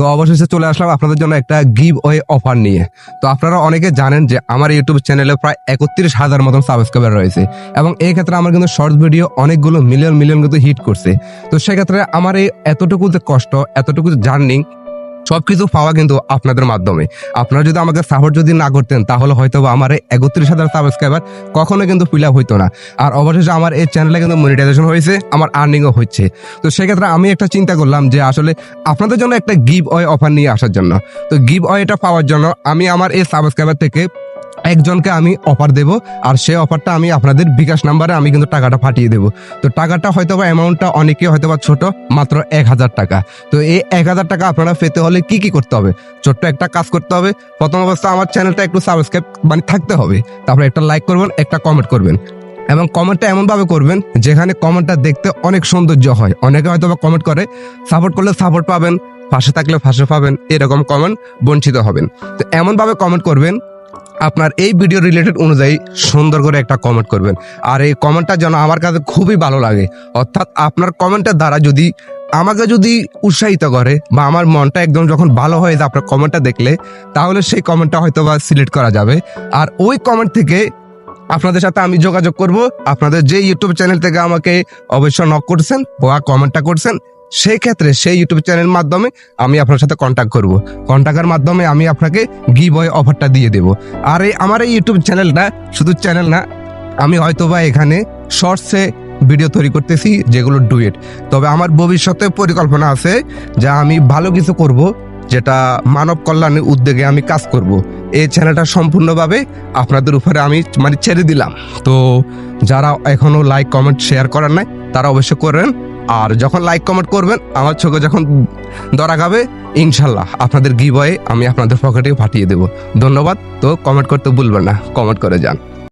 তো অবশেষে চলে আসলাম আপনাদের জন্য একটা গিভ ওয়ে অফার নিয়ে। তো আপনারা অনেকে জানেন যে আমার ইউটিউব চ্যানেলে প্রায় একত্রিশ হাজার মতন সাবস্ক্রাইবার রয়েছে এবং এই ক্ষেত্রে আমার কিন্তু শর্টস ভিডিও অনেকগুলো মিলিয়ন মিলিয়ন কিন্তু হিট করছে। তো সেক্ষেত্রে আমার এই এতটুকু যে কষ্ট, এতটুকু জার্নিং সবকিছু পাওয়া কিন্তু আপনাদের মাধ্যমে। আপনারা যদি আমাকে সাপোর্ট যদি না করতেন, তাহলে হয়তো আমার একত্রিশ হাজার সাবস্ক্রাইবার কখনো কিন্তু ফিল আপ হইতো না। আর অবশেষে আমার এই চ্যানেলে কিন্তু মনিটাইজেশন হয়েছে, আমার আর্নিংও হচ্ছে। তো সেক্ষেত্রে আমি একটা চিন্তা করলাম যে আসলে আপনাদের জন্য একটা গিভ অয় অফার নিয়ে আসার জন্য। তো গিভ অয়েটা পাওয়ার জন্য আমি আমার এই সাবস্ক্রাইবার থেকে একজনকে আমি অফার দেব, আর সেই অফারটা আমি আপনাদের বিকাশ নাম্বারে আমি কিন্তু টাকাটা পাঠিয়ে দেব। তো টাকাটা হয়তো বা অ্যামাউন্টটা অনেকে হয়তো বা ছোট, মাত্র এক হাজার টাকা। তো এই এক হাজার টাকা আপনারা পেতে হলে কি কি করতে হবে? ছোট্ট একটা কাজ করতে হবে। প্রথম অবস্থা আমার চ্যানেলটা একটু সাবস্ক্রাইব মানে থাকতে হবে। তারপরে একটা লাইক করবেন, একটা কমেন্ট করবেন। এবং কমেন্টটা এমনভাবে করবেন, যেখানে কমেন্টটা দেখতে অনেক সৌন্দর্য হয়। অনেকে হয়তো বা কমেন্ট করে সাপোর্ট করলে সাপোর্ট পাবেন ফাঁসে থাকলে ফাঁসে পাবেন। এরকম কমেন্ট বঞ্চিত হবেন। তো এমনভাবে কমেন্ট করবেন আপনার এই ভিডিও রিলেটেড অনুযায়ী সুন্দর করে একটা কমেন্ট করবেন। আর এই কমেন্টটা যেন আমার কাছে খুবই ভালো লাগে। অর্থাৎ আপনার কমেন্টের দ্বারা যদি আমাকে যদি উৎসাহিত করে বা আমার মনটা একদম যখন ভালো হয়ে যায় আপনার কমেন্টটা দেখলে, তাহলে সেই কমেন্টটা হয়তো বা সিলেক্ট করা যাবে। আর ওই কমেন্ট থেকে আপনাদের সাথে আমি যোগাযোগ করব। আপনাদের যে ইউটিউব চ্যানেল থেকে আমাকে অবশ্য নক করছেন বা কমেন্টটা করছেন সেই ক্ষেত্রে সেই ইউটিউব চ্যানেলের মাধ্যমে আমি আপনার সাথে কন্ট্যাক্ট করব। কন্ট্যাক্টের মাধ্যমে আমি আপনাকে গিভ ওয়ে অফারটা দিয়ে দেব। আর এই আমার এই ইউটিউব চ্যানেলটা শুধু চ্যানেল না, আমি হয়তো বা এখানে শর্টসে ভিডিও তৈরি করতেছি, যেগুলো ডুয়েট তবে আমার ভবিষ্যতে পরিকল্পনা আছে যে আমি ভালো কিছু করব, যেটা মানব কল্যাণের উদ্যোগে আমি কাজ করব। এই চ্যানেলটা সম্পূর্ণভাবে আপনাদের উপরে আমি মানে ছেড়ে দিলাম। তো যারা এখনও লাইক কমেন্ট শেয়ার করার নাই, তারা অবশ্যই করেন আর যখন লাইক কমেন্ট করবেন, আমার চোখে যখন ধরা খাবে, ইনশাল্লাহ আপনাদের গিবয়ে আমি আপনাদের পকেটে পাঠিয়ে দেব। ধন্যবাদ, তো কমেন্ট করতে ভুলবেন না কমেন্ট করে যান।